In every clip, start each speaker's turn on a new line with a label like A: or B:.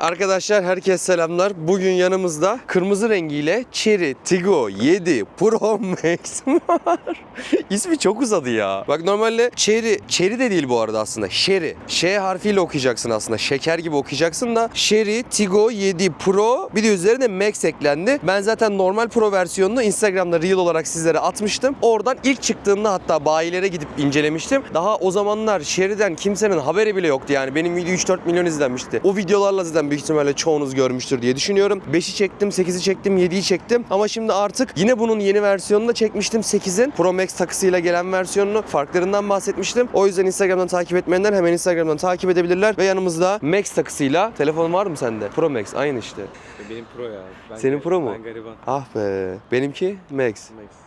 A: Arkadaşlar herkes selamlar. Bugün yanımızda kırmızı rengiyle Cherry Tiggo 7 Pro Max var. İsmi çok uzadı ya. Bak normalde Cherry, Cherry de değil bu arada aslında. Sherry. Ş harfiyle okuyacaksın aslında. Şeker gibi okuyacaksın da Cherry Tiggo 7 Pro bir de üzerine Max eklendi. Ben zaten normal Pro versiyonunu Instagram'da Reel olarak sizlere atmıştım. Oradan ilk çıktığında hatta bayilere gidip incelemiştim. Daha o zamanlar Sherry'den kimsenin haberi bile yoktu yani. Benim video 3-4 milyon izlenmişti. O videolarla zaten büyük ihtimalle çoğunuz görmüştür diye düşünüyorum. 5'i çektim, 8'i çektim, 7'yi çektim. Ama şimdi artık yine bunun yeni versiyonunu da çekmiştim. 8'in Pro Max takısıyla gelen versiyonunu farklarından bahsetmiştim. O yüzden Instagram'dan takip etmeyenler hemen Instagram'dan takip edebilirler. Ve yanımızda Max takısıyla telefon var mı sende? Pro Max aynı işte.
B: Benim pro ya. Ben
A: Senin pro mu?
B: Ben gariban.
A: Ah be. Benimki Max.
B: Max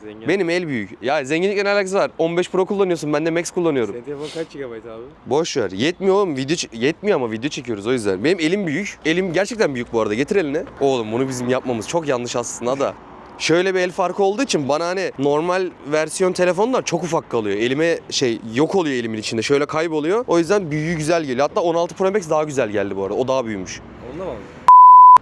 B: zengin.
A: Benim el büyük. Ya zenginlikle ne alakası var? 15 Pro kullanıyorsun. Ben de Max kullanıyorum.
B: Senin telefon kaç GB abi?
A: Boş ver. Yetmiyor oğlum. Video yetmiyor ama video çekiyoruz o yüzden. Benim elim büyük. Elim gerçekten büyük bu arada. Getir elini. Oğlum bunu bizim yapmamız çok yanlış aslında da. Şöyle bir el farkı olduğu için bana hani normal versiyon telefonlar çok ufak kalıyor. Elime şey yok oluyor elimin içinde. Şöyle kayboluyor. O yüzden büyüğü güzel geliyor. Hatta 16 Pro Max daha güzel geldi bu arada. O daha büyümüş.
B: Onunla mı?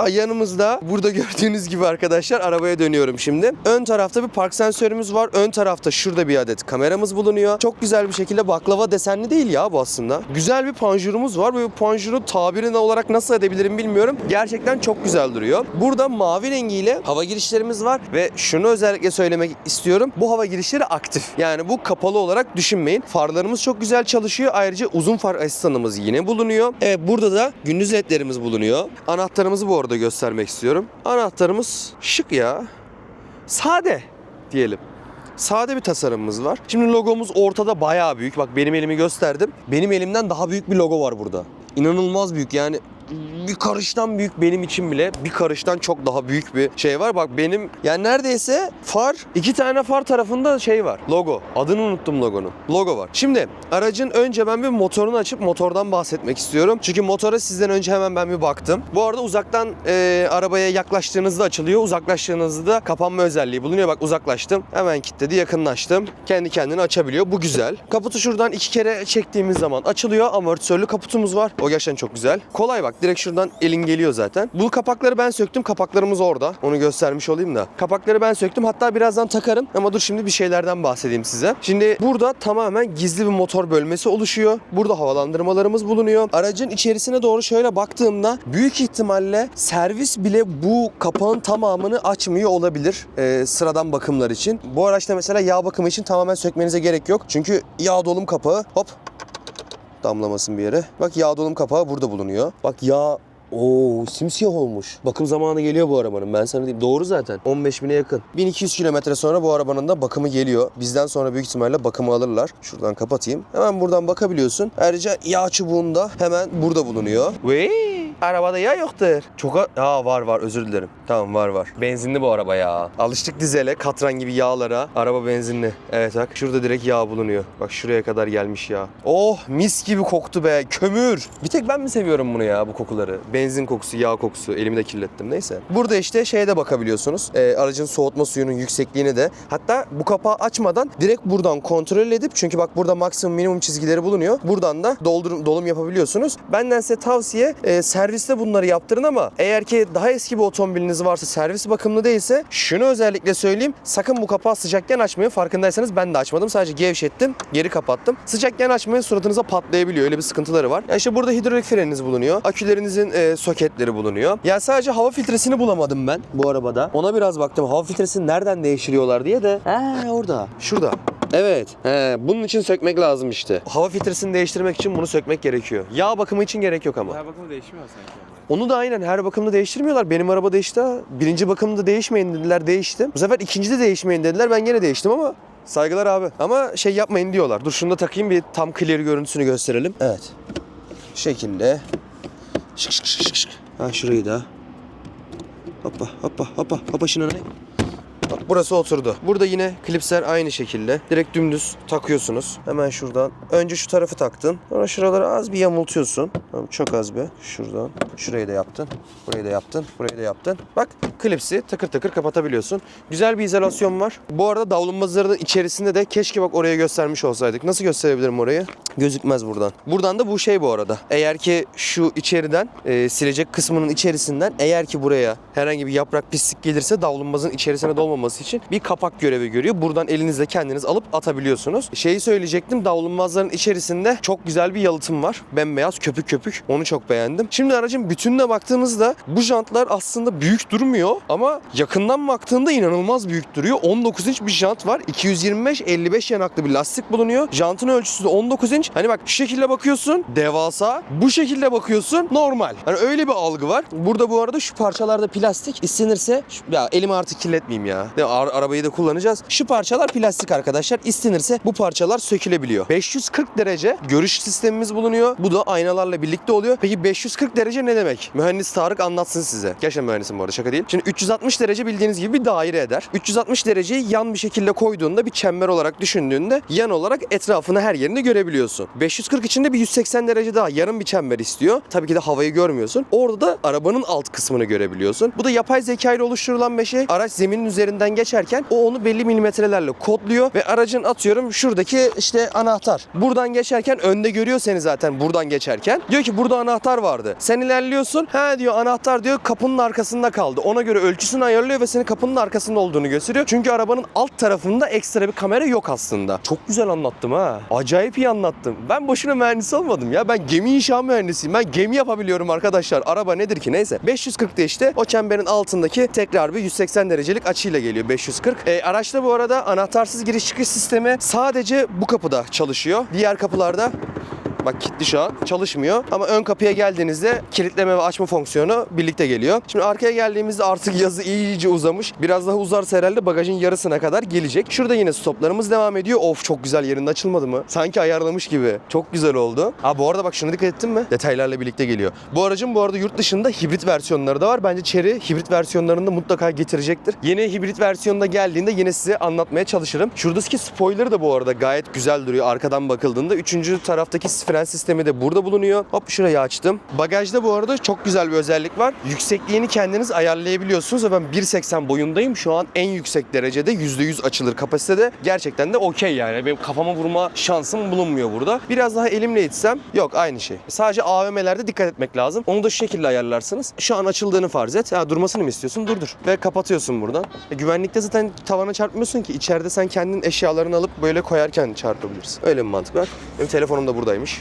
A: Yanımızda burada gördüğünüz gibi arkadaşlar arabaya dönüyorum şimdi. Ön tarafta bir park sensörümüz var. Ön tarafta şurada bir adet kameramız bulunuyor. Çok güzel bir şekilde baklava desenli değil ya bu aslında. Güzel bir panjurumuz var. Bu panjuru tabirini olarak nasıl edebilirim bilmiyorum. Gerçekten çok güzel duruyor. Burada mavi rengiyle hava girişlerimiz var. Ve şunu özellikle söylemek istiyorum. Bu hava girişleri aktif. Yani bu kapalı olarak düşünmeyin. Farlarımız çok güzel çalışıyor. Ayrıca uzun far asistanımız yine bulunuyor. Evet burada da gündüz ledlerimiz bulunuyor. Anahtarımızı bu arada göstermek istiyorum. Anahtarımız şık ya. Sade diyelim. Sade bir tasarımımız var. Şimdi logomuz ortada bayağı büyük. Bak benim elimi gösterdim. Benim elimden daha büyük bir logo var burada. İnanılmaz büyük yani bir karıştan büyük benim için bile bir karıştan çok daha büyük bir şey var. Bak benim yani neredeyse far iki tane far tarafında şey var. Logo. Adını unuttum logonun. Logo var. Şimdi aracın önce ben bir motorunu açıp motordan bahsetmek istiyorum. Çünkü motora sizden önce hemen ben bir baktım. Bu arada uzaktan e, arabaya yaklaştığınızda açılıyor. Uzaklaştığınızda da kapanma özelliği bulunuyor. Bak uzaklaştım. Hemen kilitledi. Yakınlaştım. Kendi kendine açabiliyor. Bu güzel. Kaputu şuradan iki kere çektiğimiz zaman açılıyor. Amortisörlü kaputumuz var. O gerçekten çok güzel. Kolay bak. Direkt şuradan elin geliyor zaten. Bu kapakları ben söktüm. Kapaklarımız orada. Onu göstermiş olayım da. Kapakları ben söktüm. Hatta birazdan takarım. Ama dur şimdi bir şeylerden bahsedeyim size. Şimdi burada tamamen gizli bir motor bölmesi oluşuyor. Burada havalandırmalarımız bulunuyor. Aracın içerisine doğru şöyle baktığımda büyük ihtimalle servis bile bu kapağın tamamını açmıyor olabilir. Ee, sıradan bakımlar için. Bu araçta mesela yağ bakımı için tamamen sökmenize gerek yok. Çünkü yağ dolum kapağı hop damlamasın bir yere. Bak yağ dolum kapağı burada bulunuyor. Bak yağ Oo simsiyah olmuş. Bakım zamanı geliyor bu arabanın ben sana diyeyim. Doğru zaten. 15 bine yakın. 1200 kilometre sonra bu arabanın da bakımı geliyor. Bizden sonra büyük ihtimalle bakımı alırlar. Şuradan kapatayım. Hemen buradan bakabiliyorsun. Ayrıca yağ çubuğun da hemen burada bulunuyor. Ve arabada yağ yoktur. Çok a- Aa var var özür dilerim. Tamam var var. Benzinli bu araba ya. Alıştık dizele, katran gibi yağlara. Araba benzinli. Evet bak şurada direkt yağ bulunuyor. Bak şuraya kadar gelmiş yağ. Oh mis gibi koktu be. Kömür. Bir tek ben mi seviyorum bunu ya bu kokuları? Benzin kokusu, yağ kokusu. Elimi de kirlettim neyse. Burada işte şeye de bakabiliyorsunuz. Ee, aracın soğutma suyunun yüksekliğini de. Hatta bu kapağı açmadan direkt buradan kontrol edip çünkü bak burada maksimum minimum çizgileri bulunuyor. Buradan da doldurum, dolum yapabiliyorsunuz. Benden size tavsiye e, serviste bunları yaptırın ama eğer ki daha eski bir otomobiliniz varsa servis bakımlı değilse şunu özellikle söyleyeyim. Sakın bu kapağı sıcakken açmayın. Farkındaysanız ben de açmadım. Sadece gevşettim. Geri kapattım. Sıcakken açmayın suratınıza patlayabiliyor. Öyle bir sıkıntıları var. Ya işte burada hidrolik freniniz bulunuyor. Akülerinizin e, soketleri bulunuyor. Ya sadece hava filtresini bulamadım ben bu arabada. Ona biraz baktım. Hava filtresini nereden değiştiriyorlar diye de. He orada. Şurada. Evet. He, bunun için sökmek lazım işte. Hava filtresini değiştirmek için bunu sökmek gerekiyor. Yağ bakımı için gerek yok ama.
B: Her bakımı değişmiyor sanki.
A: Onu da aynen her bakımda değiştirmiyorlar. Benim araba değişti. ha. Birinci bakımda değişmeyin dediler değiştim. Bu sefer ikincide değişmeyin dediler. Ben gene değiştim ama saygılar abi. Ama şey yapmayın diyorlar. Dur şunu da takayım bir tam clear görüntüsünü gösterelim. Evet. Şu şekilde. Şık şık şık şık şık. Ha şurayı da. Hoppa hoppa hoppa hoppa şuna ne? Burası oturdu. Burada yine klipsler aynı şekilde. Direkt dümdüz takıyorsunuz. Hemen şuradan. Önce şu tarafı taktın. Sonra şuraları az bir yamultuyorsun. Çok az bir. Şuradan. Şurayı da yaptın. Burayı da yaptın. Burayı da yaptın. Bak klipsi takır takır kapatabiliyorsun. Güzel bir izolasyon var. Bu arada davlumbazların içerisinde de keşke bak oraya göstermiş olsaydık. Nasıl gösterebilirim orayı? Gözükmez buradan. Buradan da bu şey bu arada. Eğer ki şu içeriden e, silecek kısmının içerisinden eğer ki buraya herhangi bir yaprak pislik gelirse davlumbazın içerisine dolmaması için bir kapak görevi görüyor. Buradan elinizle kendiniz alıp atabiliyorsunuz. Şeyi söyleyecektim. Davlumbazların içerisinde çok güzel bir yalıtım var. Bembeyaz köpük köpük. Onu çok beğendim. Şimdi aracın bütününe baktığımızda bu jantlar aslında büyük durmuyor ama yakından baktığında inanılmaz büyük duruyor. 19 inç bir jant var. 225-55 yanaklı bir lastik bulunuyor. Jantın ölçüsü de 19 inç. Hani bak şu şekilde bakıyorsun devasa. Bu şekilde bakıyorsun normal. Hani öyle bir algı var. Burada bu arada şu parçalarda plastik. İstenirse ya elimi artık kirletmeyeyim ya. Ar- arabayı da kullanacağız. Şu parçalar plastik arkadaşlar. İstenirse bu parçalar sökülebiliyor. 540 derece görüş sistemimiz bulunuyor. Bu da aynalarla birlikte oluyor. Peki 540 derece ne demek? Mühendis Tarık anlatsın size. Gerçekten mühendisim bu arada şaka değil. Şimdi 360 derece bildiğiniz gibi bir daire eder. 360 dereceyi yan bir şekilde koyduğunda bir çember olarak düşündüğünde yan olarak etrafını her yerini görebiliyorsun. 540 içinde bir 180 derece daha yarım bir çember istiyor. Tabii ki de havayı görmüyorsun. Orada da arabanın alt kısmını görebiliyorsun. Bu da yapay zeka ile oluşturulan bir şey. Araç zeminin üzerinden geçerken o onu belli milimetrelerle kodluyor ve aracın atıyorum şuradaki işte anahtar. Buradan geçerken önde görüyor seni zaten buradan geçerken. Diyor ki burada anahtar vardı. Sen ilerliyorsun. Ha diyor anahtar diyor kapının arkasında kaldı. Ona göre ölçüsünü ayarlıyor ve seni kapının arkasında olduğunu gösteriyor. Çünkü arabanın alt tarafında ekstra bir kamera yok aslında. Çok güzel anlattım ha. Acayip iyi anlattım. Ben boşuna mühendis olmadım ya. Ben gemi inşa mühendisiyim. Ben gemi yapabiliyorum arkadaşlar. Araba nedir ki neyse. 540'da işte o çemberin altındaki tekrar bir 180 derecelik açıyla geliyor 540. E, araçta bu arada anahtarsız giriş çıkış sistemi sadece bu kapıda çalışıyor. Diğer kapılarda Bak kilitli şu an çalışmıyor ama ön kapıya geldiğinizde kilitleme ve açma fonksiyonu birlikte geliyor. Şimdi arkaya geldiğimizde artık yazı iyice uzamış. Biraz daha uzarsa herhalde bagajın yarısına kadar gelecek. Şurada yine stoplarımız devam ediyor. Of çok güzel yerinde açılmadı mı? Sanki ayarlamış gibi. Çok güzel oldu. Ha bu arada bak şuna dikkat ettin mi? Detaylarla birlikte geliyor. Bu aracın bu arada yurt dışında hibrit versiyonları da var. Bence Chery hibrit versiyonlarında mutlaka getirecektir. Yeni hibrit versiyonda geldiğinde yine size anlatmaya çalışırım. Şuradaki spoiler da bu arada gayet güzel duruyor arkadan bakıldığında. Üçüncü taraftaki fren sistemi de burada bulunuyor. Hop şurayı açtım. Bagajda bu arada çok güzel bir özellik var. Yüksekliğini kendiniz ayarlayabiliyorsunuz ben 1.80 boyundayım. Şu an en yüksek derecede %100 açılır kapasitede. Gerçekten de okey yani. Benim kafama vurma şansım bulunmuyor burada. Biraz daha elimle itsem yok aynı şey. Sadece AVM'lerde dikkat etmek lazım. Onu da şu şekilde ayarlarsınız. Şu an açıldığını farz et. Ha, durmasını mı istiyorsun? Durdur. Ve kapatıyorsun buradan. E, güvenlikte zaten tavana çarpmıyorsun ki. İçeride sen kendin eşyalarını alıp böyle koyarken çarpabilirsin. Öyle bir mantık var. Benim telefonum da buradaymış.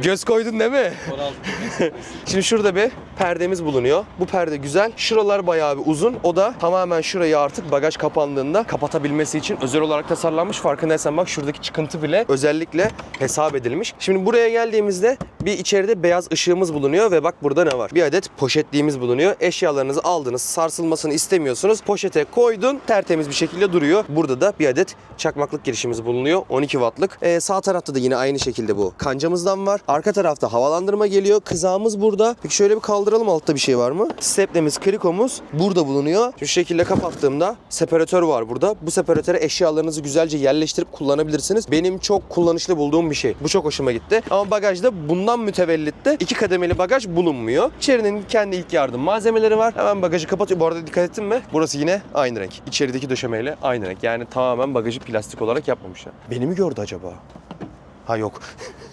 B: 16 Pro.
A: Göz koydun değil mi?
B: 16 Pro.
A: Şimdi şurada bir perdemiz bulunuyor. Bu perde güzel. Şuralar bayağı bir uzun. O da tamamen şurayı artık bagaj kapandığında kapatabilmesi için özel olarak tasarlanmış. Farkındaysan bak şuradaki çıkıntı bile özellikle hesap edilmiş. Şimdi buraya geldiğimizde bir içeride beyaz ışığımız bulunuyor ve bak burada ne var? Bir adet poşetliğimiz bulunuyor. Eşyalarınızı aldınız, sarsılmasını istemiyorsunuz. Poşete koydun, tertemiz bir şekilde duruyor. Burada da bir adet çakmaklık girişimiz bulunuyor. 12 wattlık. Ee, sağ tarafta da yine aynı şekilde bu kancamızdan var. Arka tarafta havalandırma geliyor. Kızağımız burada. Peki şöyle bir kaldıralım altta bir şey var mı? Stepnemiz, krikomuz burada bulunuyor. Şu şekilde kapattığımda separatör var burada. Bu separatöre eşyalarınızı güzelce yerleştirip kullanabilirsiniz. Benim çok kullanışlı bulduğum bir şey. Bu çok hoşuma gitti. Ama bagajda bundan mütevellit de iki kademeli bagaj bulunmuyor. İçerinin kendi ilk yardım malzemeleri var. Hemen bagajı kapatıyor. Bu arada dikkat ettin mi? Burası yine aynı renk. İçerideki döşemeyle aynı renk. Yani tamamen bagajı plastik olarak yapmamışlar. Beni mi gördü acaba? Ha yok.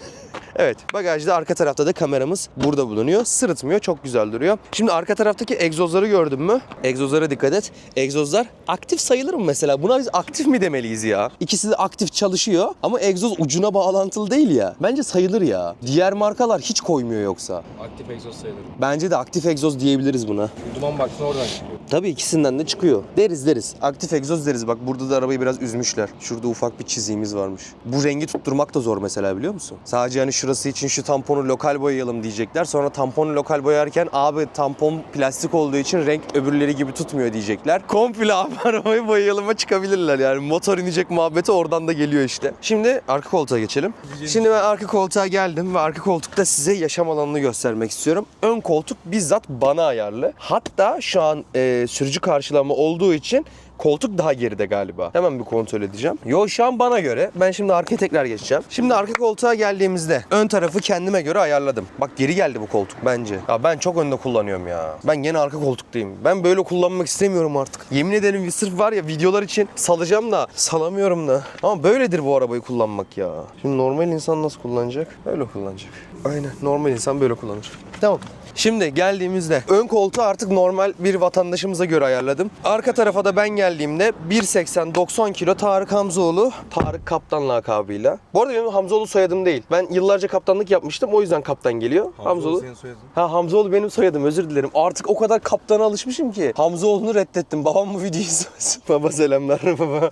A: Evet bagajda arka tarafta da kameramız burada bulunuyor. Sırıtmıyor çok güzel duruyor. Şimdi arka taraftaki egzozları gördün mü? Egzozlara dikkat et. Egzozlar aktif sayılır mı mesela? Buna biz aktif mi demeliyiz ya? İkisi de aktif çalışıyor ama egzoz ucuna bağlantılı değil ya. Bence sayılır ya. Diğer markalar hiç koymuyor yoksa.
B: Aktif egzoz sayılır.
A: Bence de aktif egzoz diyebiliriz buna.
B: Duman baksın oradan çıkıyor.
A: Tabii ikisinden de çıkıyor. Deriz deriz. Aktif egzoz deriz. Bak burada da arabayı biraz üzmüşler. Şurada ufak bir çiziğimiz varmış. Bu rengi tutturmak da zor mesela biliyor musun? Sadece hani şurası için şu tamponu lokal boyayalım diyecekler. Sonra tamponu lokal boyarken abi tampon plastik olduğu için renk öbürleri gibi tutmuyor diyecekler. Komple abi arabayı boyayalıma çıkabilirler yani. Motor inecek muhabbeti oradan da geliyor işte. Şimdi arka koltuğa geçelim. Şimdi ben arka koltuğa geldim ve arka koltukta size yaşam alanını göstermek istiyorum. Ön koltuk bizzat bana ayarlı. Hatta şu an e, sürücü karşılama olduğu için koltuk daha geride galiba. Hemen bir kontrol edeceğim. Yo şu an bana göre. Ben şimdi arkaya tekrar geçeceğim. Şimdi arka koltuğa geldiğimizde ön tarafı kendime göre ayarladım. Bak geri geldi bu koltuk bence. Ya ben çok önde kullanıyorum ya. Ben gene arka koltuktayım. Ben böyle kullanmak istemiyorum artık. Yemin ederim sırf var ya videolar için salacağım da salamıyorum da. Ama böyledir bu arabayı kullanmak ya. Şimdi normal insan nasıl kullanacak? Böyle kullanacak. Aynen normal insan böyle kullanır. Tamam. Şimdi geldiğimizde ön koltuğu artık normal bir vatandaşımıza göre ayarladım. Arka tarafa da ben geldiğimde 1.80-90 kilo Tarık Hamzoğlu. Tarık Kaptan lakabıyla. Bu arada benim Hamzoğlu soyadım değil. Ben yıllarca kaptanlık yapmıştım o yüzden kaptan geliyor. Hamzoğlu.
B: senin soyadın.
A: Ha Hamzoğlu benim soyadım özür dilerim. Artık o kadar kaptana alışmışım ki. Hamzoğlu'nu reddettim. Babam bu videoyu izlemesin. Baba selamlar baba.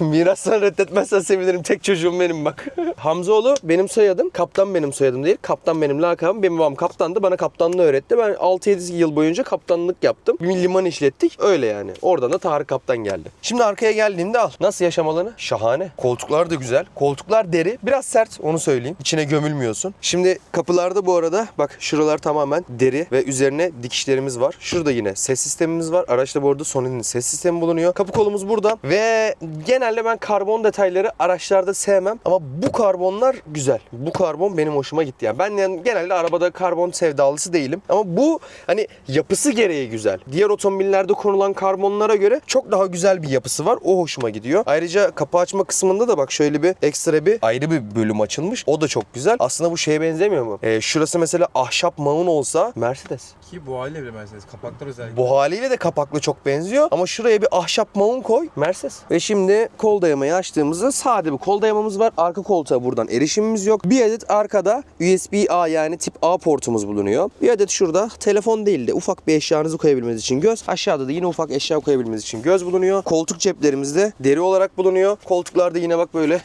A: Mirastan reddetmezsen sevinirim. Tek çocuğum benim bak. Hamzoğlu benim soyadım. Kaptan benim soyadım değil. Kaptan benim lakabım. Benim babam kaptandı. Bana kaptanlığı öğretti. Ben 6-7 yıl boyunca kaptanlık yaptım. Bir liman işlettik. Öyle yani. Oradan da Tarık Kaptan geldi. Şimdi arkaya geldiğimde al. Nasıl yaşam alanı? Şahane. Koltuklar da güzel. Koltuklar deri. Biraz sert onu söyleyeyim. İçine gömülmüyorsun. Şimdi kapılarda bu arada bak şuralar tamamen deri ve üzerine dikişlerimiz var. Şurada yine ses sistemimiz var. Araçta bu arada Sony'nin ses sistemi bulunuyor. Kapı kolumuz burada ve genelde ben karbon detayları araçlarda sevmem ama bu karbonlar güzel. Bu karbon benim hoşuma gitti. Yani ben yani genelde arabada karbon sevdalısı değilim ama bu hani yapısı gereği güzel. Diğer otomobillerde konulan karbonlara göre çok daha güzel bir yapısı var. O hoşuma gidiyor. Ayrıca kapı açma kısmında da bak şöyle bir ekstra bir ayrı bir bölüm açılmış. O da çok güzel. Aslında bu şeye benzemiyor mu? Ee, şurası mesela ahşap maun olsa Mercedes.
B: Ki bu haliyle bile Mercedes. Kapaklar özellikle.
A: Bu haliyle de kapaklı çok benziyor. Ama şuraya bir ahşap maun koy. Mercedes. Ve şimdi kol dayamayı açtığımızda sade bir kol dayamamız var. Arka koltuğa buradan erişimimiz yok. Bir adet arkada USB-A yani tip A portumuz bulunuyor. Bir adet şurada telefon değil de ufak bir eşyanızı koyabilmeniz için göz. Aşağıda da yine ufak eşya koyabilmeniz için göz bulunuyor. Koltuk ceplerimiz de deri olarak bulunuyor. Koltuklarda yine bak böyle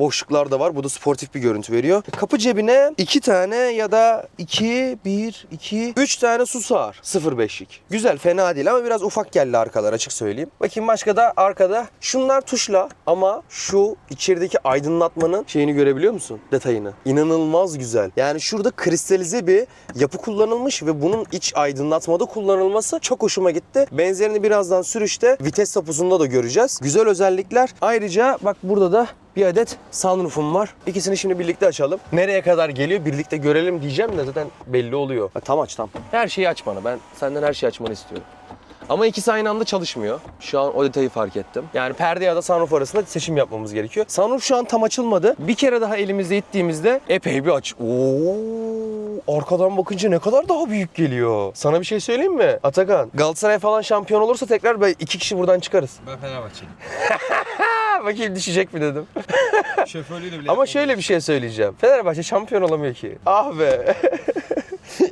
A: boşluklar da var. Bu da sportif bir görüntü veriyor. Kapı cebine iki tane ya da iki, bir, iki, üç tane su sığar. 0.5'lik. Güzel fena değil ama biraz ufak geldi arkalar açık söyleyeyim. Bakayım başka da arkada. Şunlar tuşla ama şu içerideki aydınlatmanın şeyini görebiliyor musun? Detayını. İnanılmaz güzel. Yani şurada kristalize bir yapı kullanılmış ve bunun iç aydınlatmada kullanılması çok hoşuma gitti. Benzerini birazdan sürüşte vites tapusunda da göreceğiz. Güzel özellikler. Ayrıca bak burada da bir adet sunroofum var. İkisini şimdi birlikte açalım. Nereye kadar geliyor birlikte görelim diyeceğim de zaten belli oluyor. Ha, tam aç tam. Her şeyi aç bana. Ben senden her şeyi açmanı istiyorum. Ama ikisi aynı anda çalışmıyor. Şu an o detayı fark ettim. Yani perde ya da sunroof arasında seçim yapmamız gerekiyor. Sunroof şu an tam açılmadı. Bir kere daha elimizde ittiğimizde epey bir aç. Oo, arkadan bakınca ne kadar daha büyük geliyor. Sana bir şey söyleyeyim mi? Atakan, Galatasaray falan şampiyon olursa tekrar böyle iki kişi buradan çıkarız.
B: Ben Fenerbahçeliyim.
A: Bakayım düşecek mi dedim.
B: Şoförlüğünü bile
A: Ama şöyle bir şey söyleyeceğim. Fenerbahçe şampiyon olamıyor ki. Ah be.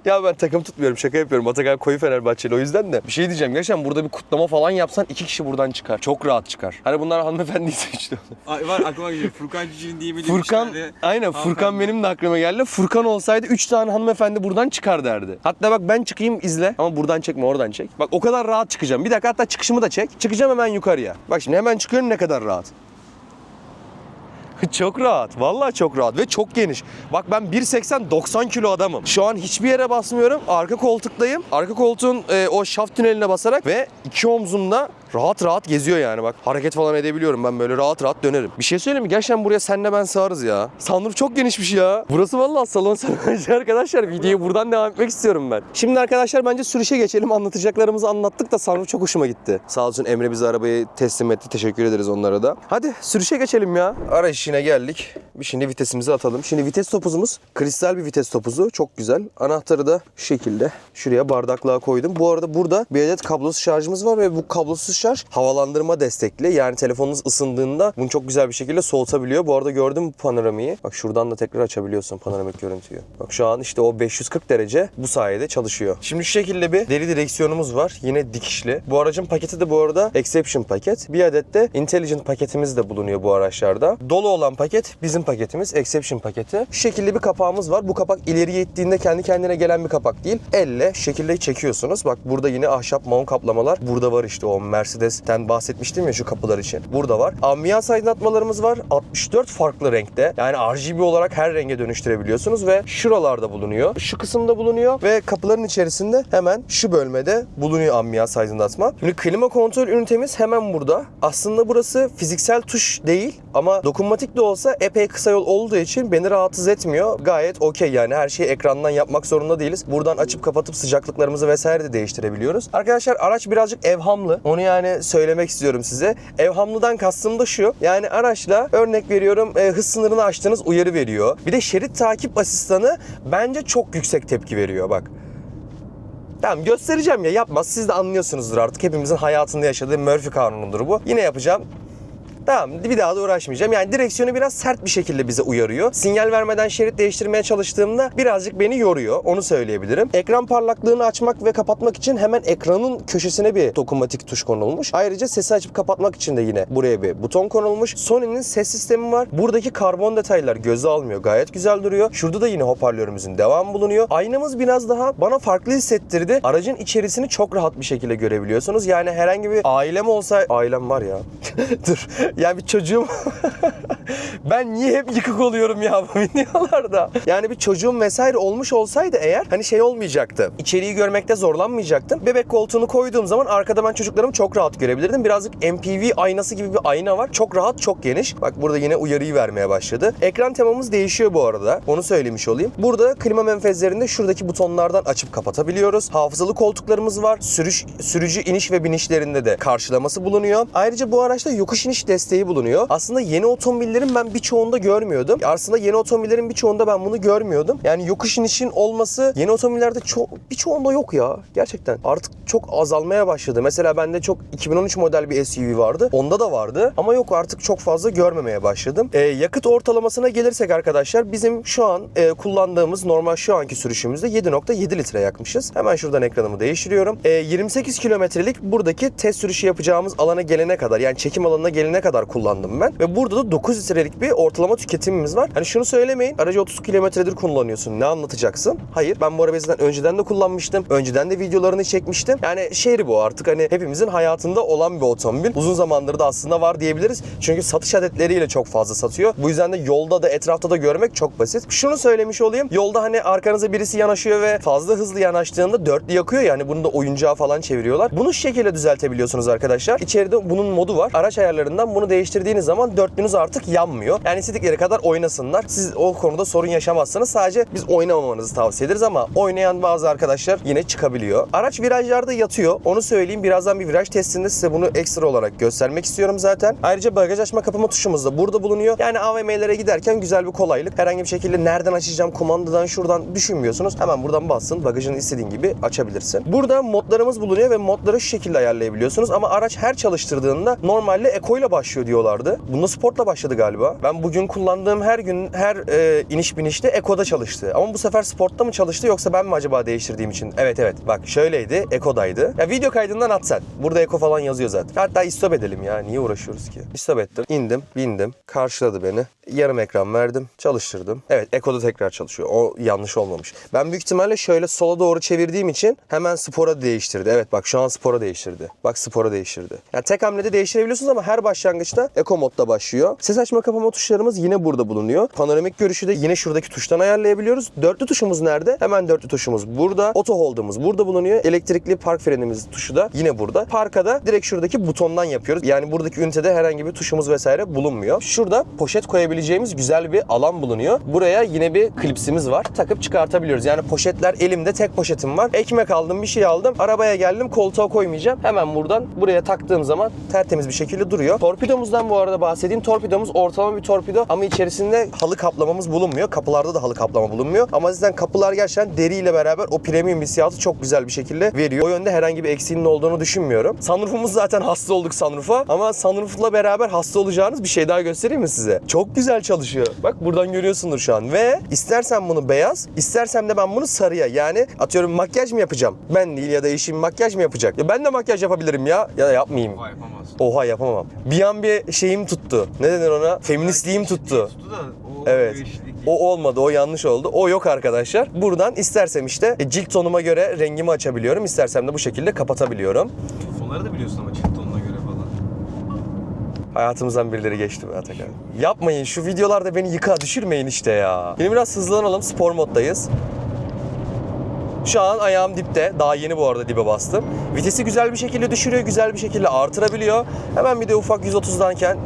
A: Ya ben takım tutmuyorum şaka yapıyorum. Atakan koyu Fenerbahçeli o yüzden de. Bir şey diyeceğim gerçekten burada bir kutlama falan yapsan iki kişi buradan çıkar. Çok rahat çıkar. Hani bunlar hanımefendiyse işte.
B: Ay, var aklıma geliyor. Furkan Cüce'nin diyemediği
A: Furkan, aynen Furkan benim de aklıma geldi. Furkan olsaydı 3 tane hanımefendi buradan çıkar derdi. Hatta bak ben çıkayım izle ama buradan çekme oradan çek. Bak o kadar rahat çıkacağım. Bir dakika hatta çıkışımı da çek. Çıkacağım hemen yukarıya. Bak şimdi hemen çıkıyorum ne kadar rahat. Çok rahat. Vallahi çok rahat ve çok geniş. Bak ben 1.80 90 kilo adamım. Şu an hiçbir yere basmıyorum. Arka koltuktayım. Arka koltuğun e, o şaft tüneline basarak ve iki omzumda rahat rahat geziyor yani bak. Hareket falan edebiliyorum ben böyle rahat rahat dönerim. Bir şey söyleyeyim mi? Gerçekten buraya senle ben sığarız ya. Sunroof çok genişmiş ya. Burası vallahi salon sanayici arkadaşlar. Videoyu buradan devam etmek istiyorum ben. Şimdi arkadaşlar bence sürüşe geçelim. Anlatacaklarımızı anlattık da sunroof çok hoşuma gitti. Sağ olsun Emre bize arabayı teslim etti. Teşekkür ederiz onlara da. Hadi sürüşe geçelim ya. Ara işine geldik. Bir şimdi vitesimizi atalım. Şimdi vites topuzumuz kristal bir vites topuzu. Çok güzel. Anahtarı da şu şekilde şuraya bardaklığa koydum. Bu arada burada bir adet kablosuz şarjımız var ve bu kablosuz şarj havalandırma destekli. Yani telefonunuz ısındığında bunu çok güzel bir şekilde soğutabiliyor. Bu arada gördüm bu panoramiyi. Bak şuradan da tekrar açabiliyorsun panoramik görüntüyü. Bak şu an işte o 540 derece bu sayede çalışıyor. Şimdi şu şekilde bir deri direksiyonumuz var. Yine dikişli. Bu aracın paketi de bu arada Exception paket. Bir adet de Intelligent paketimiz de bulunuyor bu araçlarda. Dolu olan paket bizim paketimiz. Exception paketi. Şu şekilde bir kapağımız var. Bu kapak ileriye ittiğinde kendi kendine gelen bir kapak değil. Elle şekilde çekiyorsunuz. Bak burada yine ahşap maun kaplamalar. Burada var işte o Mercedes Mercedes'ten bahsetmiştim ya şu kapılar için. Burada var. Ambiyans aydınlatmalarımız var. 64 farklı renkte. Yani RGB olarak her renge dönüştürebiliyorsunuz ve şuralarda bulunuyor. Şu kısımda bulunuyor ve kapıların içerisinde hemen şu bölmede bulunuyor ambiyans aydınlatma. Şimdi klima kontrol ünitemiz hemen burada. Aslında burası fiziksel tuş değil ama dokunmatik de olsa epey kısa yol olduğu için beni rahatsız etmiyor. Gayet okey yani her şeyi ekrandan yapmak zorunda değiliz. Buradan açıp kapatıp sıcaklıklarımızı vesaire de değiştirebiliyoruz. Arkadaşlar araç birazcık evhamlı. Onu yani söylemek istiyorum size. Evhamlıdan kastım da şu. Yani araçla örnek veriyorum e, hız sınırını aştığınız uyarı veriyor. Bir de şerit takip asistanı bence çok yüksek tepki veriyor bak. Tamam göstereceğim ya yapmaz. Siz de anlıyorsunuzdur artık. Hepimizin hayatında yaşadığı Murphy kanunudur bu. Yine yapacağım. Tamam bir daha da uğraşmayacağım. Yani direksiyonu biraz sert bir şekilde bize uyarıyor. Sinyal vermeden şerit değiştirmeye çalıştığımda birazcık beni yoruyor. Onu söyleyebilirim. Ekran parlaklığını açmak ve kapatmak için hemen ekranın köşesine bir dokunmatik tuş konulmuş. Ayrıca sesi açıp kapatmak için de yine buraya bir buton konulmuş. Sony'nin ses sistemi var. Buradaki karbon detaylar göze almıyor. Gayet güzel duruyor. Şurada da yine hoparlörümüzün devamı bulunuyor. Aynamız biraz daha bana farklı hissettirdi. Aracın içerisini çok rahat bir şekilde görebiliyorsunuz. Yani herhangi bir ailem olsa... Ailem var ya. Dur. Yani bir çocuğum... ben niye hep yıkık oluyorum ya bu videolarda? Yani bir çocuğum vesaire olmuş olsaydı eğer hani şey olmayacaktı. İçeriği görmekte zorlanmayacaktım. Bebek koltuğunu koyduğum zaman arkada ben çocuklarımı çok rahat görebilirdim. Birazcık MPV aynası gibi bir ayna var. Çok rahat, çok geniş. Bak burada yine uyarıyı vermeye başladı. Ekran temamız değişiyor bu arada. Onu söylemiş olayım. Burada klima menfezlerinde şuradaki butonlardan açıp kapatabiliyoruz. Hafızalı koltuklarımız var. Sürüş, sürücü iniş ve binişlerinde de karşılaması bulunuyor. Ayrıca bu araçta yokuş iniş desteği bulunuyor. Aslında yeni otomobillerin ben birçoğunda görmüyordum. Aslında yeni otomobillerin birçoğunda ben bunu görmüyordum. Yani yokuş inişin olması yeni otomobillerde çok birçoğunda yok ya. Gerçekten. Artık çok azalmaya başladı. Mesela bende çok 2013 model bir SUV vardı. Onda da vardı. Ama yok artık çok fazla görmemeye başladım. Ee, yakıt ortalamasına gelirsek arkadaşlar bizim şu an e, kullandığımız normal şu anki sürüşümüzde 7.7 litre yakmışız. Hemen şuradan ekranımı değiştiriyorum. Ee, 28 kilometrelik buradaki test sürüşü yapacağımız alana gelene kadar yani çekim alanına gelene kadar kullandım ben. Ve burada da 9 litrelik bir ortalama tüketimimiz var. Hani şunu söylemeyin. Aracı 30 kilometredir kullanıyorsun. Ne anlatacaksın? Hayır. Ben bu arabayı zaten önceden de kullanmıştım. Önceden de videolarını çekmiştim. Yani şehri bu artık hani hepimizin hayatında olan bir otomobil. Uzun zamandır da aslında var diyebiliriz. Çünkü satış adetleriyle çok fazla satıyor. Bu yüzden de yolda da etrafta da görmek çok basit. Şunu söylemiş olayım. Yolda hani arkanıza birisi yanaşıyor ve fazla hızlı yanaştığında dörtlü yakıyor yani bunu da oyuncağa falan çeviriyorlar. Bunu şu şekilde düzeltebiliyorsunuz arkadaşlar. İçeride bunun modu var. Araç ayarlarından bunu değiştirdiğiniz zaman dörtlünüz artık yanmıyor. Yani istedikleri kadar oynasınlar. Siz o konuda sorun yaşamazsınız. Sadece biz oynamamanızı tavsiye ederiz ama oynayan bazı arkadaşlar yine çıkabiliyor. Araç virajlarda yatıyor. Onu söyleyeyim. Birazdan bir viraj testinde size bunu ekstra olarak göstermek istiyorum zaten. Ayrıca bagaj açma kapama tuşumuz da burada bulunuyor. Yani AVM'lere giderken güzel bir kolaylık. Herhangi bir şekilde nereden açacağım, kumandadan şuradan düşünmüyorsunuz. Hemen buradan bassın. Bagajını istediğin gibi açabilirsin. Burada modlarımız bulunuyor ve modları şu şekilde ayarlayabiliyorsunuz. Ama araç her çalıştırdığında normalde Eco ile başlıyor diyorlardı. Bunda Sport'la başladı galiba. Ben bugün kullandığım her gün her e, iniş binişte Eco'da çalıştı. Ama bu sefer Sport'ta mı çalıştı yoksa ben mi acaba değiştirdiğim için? Evet evet bak şöyleydi Eco'daydı. Ya video kaydından at sen. Burada Eco falan yazıyor zaten. Hatta istop edelim ya. Niye uğraşıyoruz ki? İstop ettim. İndim, bindim. Karşıladı beni. Yarım ekran verdim. Çalıştırdım. Evet Eco'da tekrar çalışıyor. O yanlış olmamış. Ben büyük ihtimalle şöyle sola doğru çevirdiğim için hemen spora değiştirdi. Evet bak şu an spora değiştirdi. Bak spora değiştirdi. Yani tek hamlede değiştirebiliyorsunuz ama her başlangıçta Eco modda başlıyor. Ses açma kapama tuşlarımız yine burada bulunuyor. Panoramik görüşü de yine şuradaki tuştan ayarlayabiliyoruz. Dörtlü tuşumuz nerede? Hemen dörtlü tuşumuz burada. Auto hold'umuz burada bulunuyor. Elektrikli park frenimiz tuşu da yine burada. Parka da direkt şuradaki butondan yapıyoruz. Yani buradaki ünitede herhangi bir tuşumuz vesaire bulunmuyor. Şurada poşet koyabileceğimiz güzel bir alan bulunuyor. Buraya yine bir klipsimiz var. Takıp çıkartabiliyoruz. Yani poşetler elimde tek poşetim var. Ekmek aldım, bir şey aldım. Arabaya geldim, koltuğa koymayacağım. Hemen buradan buraya taktığım zaman tertemiz bir şekilde duruyor. Torpidomuzdan bu arada bahsedeyim. Torpidomuz ortalama bir torpido ama içerisinde halı kaplamamız bulunmuyor. Kapılarda da halı kaplama bulunmuyor. Ama zaten kapılar gerçekten deriyle beraber o premium hissiyatı çok güzel bir şekilde veriyor. O yönde herhangi bir eksiğinin olduğunu düşünmüyorum. Sunroofumuz zaten hasta olduk sunroofa. Ama sunroofla beraber hasta olacağınız bir şey daha göstereyim mi size? Çok güzel çalışıyor. Bak buradan görüyorsundur şu an. Ve istersen bunu beyaz, istersem de ben bunu sarıya. Yani atıyorum makyaj mı yapacağım? Ben değil ya da eşim makyaj mı yapacak? Ya ben de makyaj yapabilirim ya. Ya da yapmayayım.
B: Vay yapamazsın.
A: Oha yapamam. Bir an bir şeyim tuttu. Ne denir ona? Feministliğim tuttu.
B: Tuttu da o
A: Evet.
B: değişiklik.
A: O olmadı, o yanlış oldu. O yok arkadaşlar. Buradan istersem işte e, cilt tonuma göre rengimi açabiliyorum. İstersem de bu şekilde kapatabiliyorum.
B: Onları da biliyorsun ama tonuna göre.
A: Hayatımızdan birileri geçti be Atakan. Yapmayın şu videolarda beni yıka düşürmeyin işte ya. Yine biraz hızlanalım spor moddayız. Şu an ayağım dipte. Daha yeni bu arada dibe bastım. Vitesi güzel bir şekilde düşürüyor, güzel bir şekilde artırabiliyor. Hemen bir de ufak 130'danken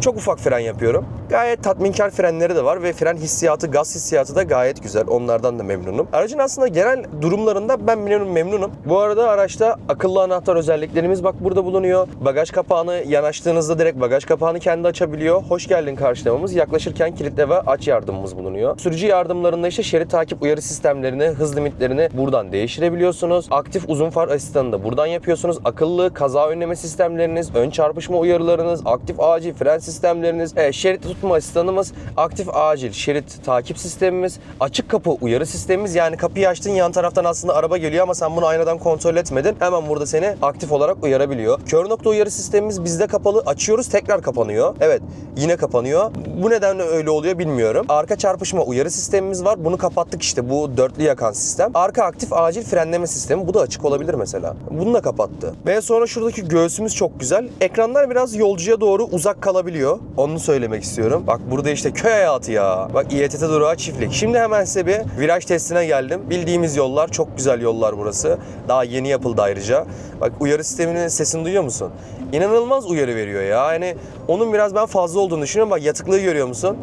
A: çok ufak fren yapıyorum. Gayet tatminkar frenleri de var ve fren hissiyatı, gaz hissiyatı da gayet güzel. Onlardan da memnunum. Aracın aslında genel durumlarında ben memnunum. Bu arada araçta akıllı anahtar özelliklerimiz bak burada bulunuyor. Bagaj kapağını yanaştığınızda direkt bagaj kapağını kendi açabiliyor. Hoş geldin karşılamamız. Yaklaşırken kilitle ve aç yardımımız bulunuyor. Sürücü yardımlarında işte şerit takip uyarı sistemlerini, hız limitlerini buradan değiştirebiliyorsunuz. Aktif uzun far asistanını da buradan yapıyorsunuz. Akıllı kaza önleme sistemleriniz, ön çarpışma uyarılarınız, aktif acil fren sistemleriniz, evet, şerit tutma asistanımız, aktif acil şerit takip sistemimiz, açık kapı uyarı sistemimiz. Yani kapıyı açtın yan taraftan aslında araba geliyor ama sen bunu aynadan kontrol etmedin. Hemen burada seni aktif olarak uyarabiliyor. Kör nokta uyarı sistemimiz bizde kapalı. Açıyoruz tekrar kapanıyor. Evet yine kapanıyor. Bu nedenle öyle oluyor bilmiyorum. Arka çarpışma uyarı sistemimiz var. Bunu kapattık işte bu dörtlü yakan sistem. Arka aktif acil frenleme sistemi. Bu da açık olabilir mesela. Bunu da kapattı. Ve sonra şuradaki göğsümüz çok güzel. Ekranlar biraz yolcuya doğru uzak kalabiliyor. Onu söylemek istiyorum. Bak burada işte köy hayatı ya. Bak İETT durağı çiftlik. Şimdi hemen size bir viraj testine geldim. Bildiğimiz yollar. Çok güzel yollar burası. Daha yeni yapıldı ayrıca. Bak uyarı sisteminin sesini duyuyor musun? İnanılmaz uyarı veriyor ya. Yani onun biraz ben fazla olduğunu düşünüyorum. Bak yatıklığı görüyor musun?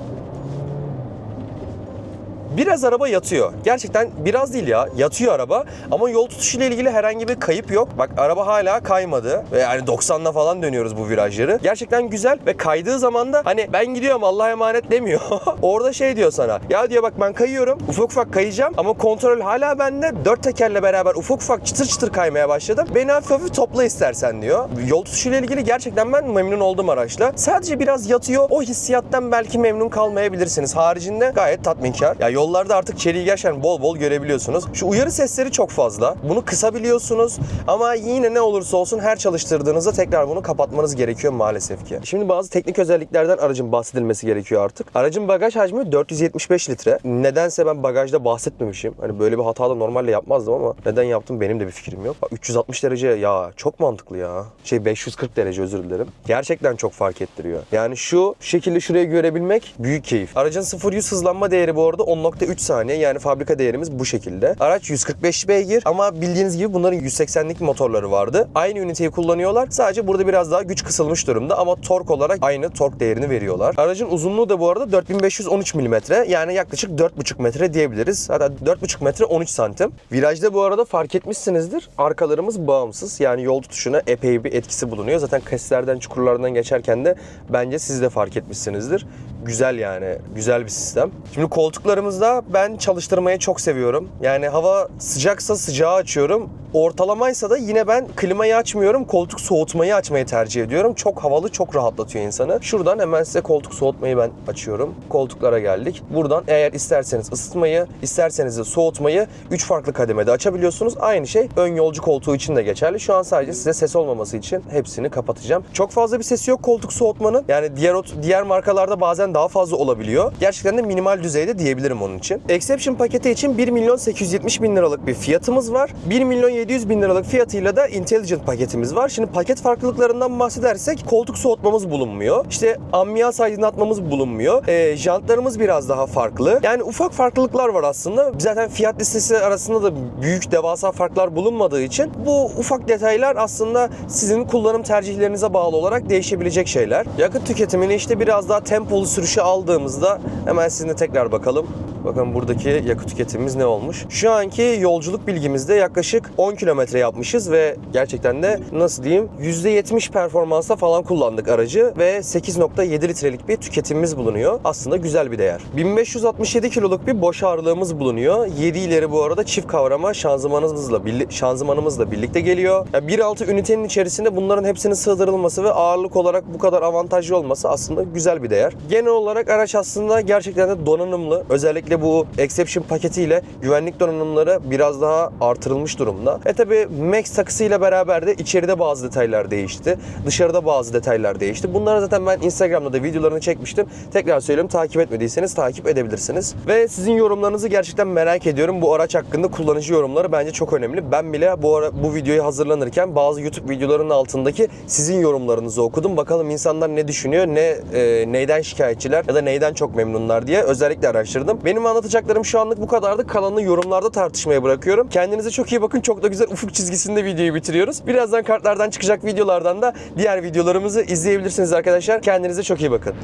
A: Biraz araba yatıyor. Gerçekten biraz değil ya. Yatıyor araba. Ama yol tutuşuyla ilgili herhangi bir kayıp yok. Bak araba hala kaymadı. Ve yani 90'la falan dönüyoruz bu virajları. Gerçekten güzel ve kaydığı zaman da hani ben gidiyorum Allah'a emanet demiyor. Orada şey diyor sana. Ya diyor bak ben kayıyorum. Ufak ufak kayacağım ama kontrol hala bende. Dört tekerle beraber ufak ufak çıtır çıtır kaymaya başladım. Beni hafif hafif topla istersen diyor. Yol tutuşuyla ilgili gerçekten ben memnun oldum araçla. Sadece biraz yatıyor. O hissiyattan belki memnun kalmayabilirsiniz. Haricinde gayet tatminkar. Ya yollarda artık çeliği gerçekten bol bol görebiliyorsunuz. Şu uyarı sesleri çok fazla. Bunu kısabiliyorsunuz ama yine ne olursa olsun her çalıştırdığınızda tekrar bunu kapatmanız gerekiyor maalesef ki. Şimdi bazı teknik özelliklerden aracın bahsedilmesi gerekiyor artık. Aracın bagaj hacmi 475 litre. Nedense ben bagajda bahsetmemişim. Hani böyle bir hata da normalde yapmazdım ama neden yaptım benim de bir fikrim yok. Bak 360 derece ya çok mantıklı ya. Şey 540 derece özür dilerim. Gerçekten çok fark ettiriyor. Yani şu şekilde şurayı görebilmek büyük keyif. Aracın 0-100 hızlanma değeri bu arada 10.3 saniye. Yani fabrika değerimiz bu şekilde. Araç 145 beygir ama bildiğiniz gibi bunların 180'lik motorları vardı. Aynı üniteyi kullanıyorlar. Sadece burada biraz daha güç kısılmış durumda ama tork olarak aynı tork değerini veriyorlar. Aracın uzunluğu da bu arada 4513 mm. Yani yaklaşık 4,5 metre diyebiliriz. Hatta 4,5 metre 13 santim. Virajda bu arada fark etmişsinizdir. Arkalarımız bağımsız. Yani yol tutuşuna epey bir etkisi bulunuyor. Zaten kasislerden, çukurlardan geçerken de bence siz de fark etmişsinizdir. Güzel yani. Güzel bir sistem. Şimdi koltuklarımızda ben çalıştırmayı çok seviyorum. Yani hava sıcaksa sıcağı açıyorum. Ortalamaysa da yine ben klimayı açmıyorum. Koltuk soğutmayı açmayı tercih ediyorum. Çok havalı, çok rahatlatıyor insanı. Şuradan hemen size koltuk soğutmayı ben açıyorum. Koltuklara geldik. Buradan eğer isterseniz ısıtmayı, isterseniz de soğutmayı 3 farklı kademede açabiliyorsunuz. Aynı şey ön yolcu koltuğu için de geçerli. Şu an sadece size ses olmaması için hepsini kapatacağım. Çok fazla bir sesi yok koltuk soğutmanın. Yani diğer diğer markalarda bazen daha fazla olabiliyor. Gerçekten de minimal düzeyde diyebilirim onun için. Exception paketi için 1 milyon 870 bin liralık bir fiyatımız var. 1 milyon 700 bin liralık fiyatıyla da Intelligent paketimiz var. Şimdi paket farklılıklarından bahsedersek koltuk soğutmamız bulunmuyor. İşte ambiyans aydınlatmamız bulunmuyor. E, jantlarımız biraz daha farklı. Yani ufak farklılıklar var aslında. Zaten fiyat listesi arasında da büyük devasa farklar bulunmadığı için bu ufak detaylar aslında sizin kullanım tercihlerinize bağlı olarak değişebilecek şeyler. Yakıt tüketimini işte biraz daha tempolu sürüşe aldığımızda hemen sizinle tekrar bakalım. Bakın buradaki yakıt tüketimimiz ne olmuş? Şu anki yolculuk bilgimizde yaklaşık 10 kilometre yapmışız ve gerçekten de nasıl diyeyim %70 performansa falan kullandık aracı ve 8.7 litrelik bir tüketimimiz bulunuyor. Aslında güzel bir değer. 1567 kiloluk bir boş ağırlığımız bulunuyor. 7 ileri bu arada çift kavrama şanzımanımızla, şanzımanımızla birlikte geliyor. Yani 1.6 ünitenin içerisinde bunların hepsinin sığdırılması ve ağırlık olarak bu kadar avantajlı olması aslında güzel bir değer. Genel olarak araç aslında gerçekten de donanımlı. Özellikle özellikle bu Exception paketiyle güvenlik donanımları biraz daha artırılmış durumda. E tabi Max takısıyla beraber de içeride bazı detaylar değişti. Dışarıda bazı detaylar değişti. Bunları zaten ben Instagram'da da videolarını çekmiştim. Tekrar söylüyorum takip etmediyseniz takip edebilirsiniz. Ve sizin yorumlarınızı gerçekten merak ediyorum. Bu araç hakkında kullanıcı yorumları bence çok önemli. Ben bile bu ara, bu videoyu hazırlanırken bazı YouTube videolarının altındaki sizin yorumlarınızı okudum. Bakalım insanlar ne düşünüyor, ne e, neyden şikayetçiler ya da neyden çok memnunlar diye özellikle araştırdım. Benim anlatacaklarım şu anlık bu kadardı. Kalanını yorumlarda tartışmaya bırakıyorum. Kendinize çok iyi bakın. Çok da güzel ufuk çizgisinde videoyu bitiriyoruz. Birazdan kartlardan çıkacak videolardan da diğer videolarımızı izleyebilirsiniz arkadaşlar. Kendinize çok iyi bakın.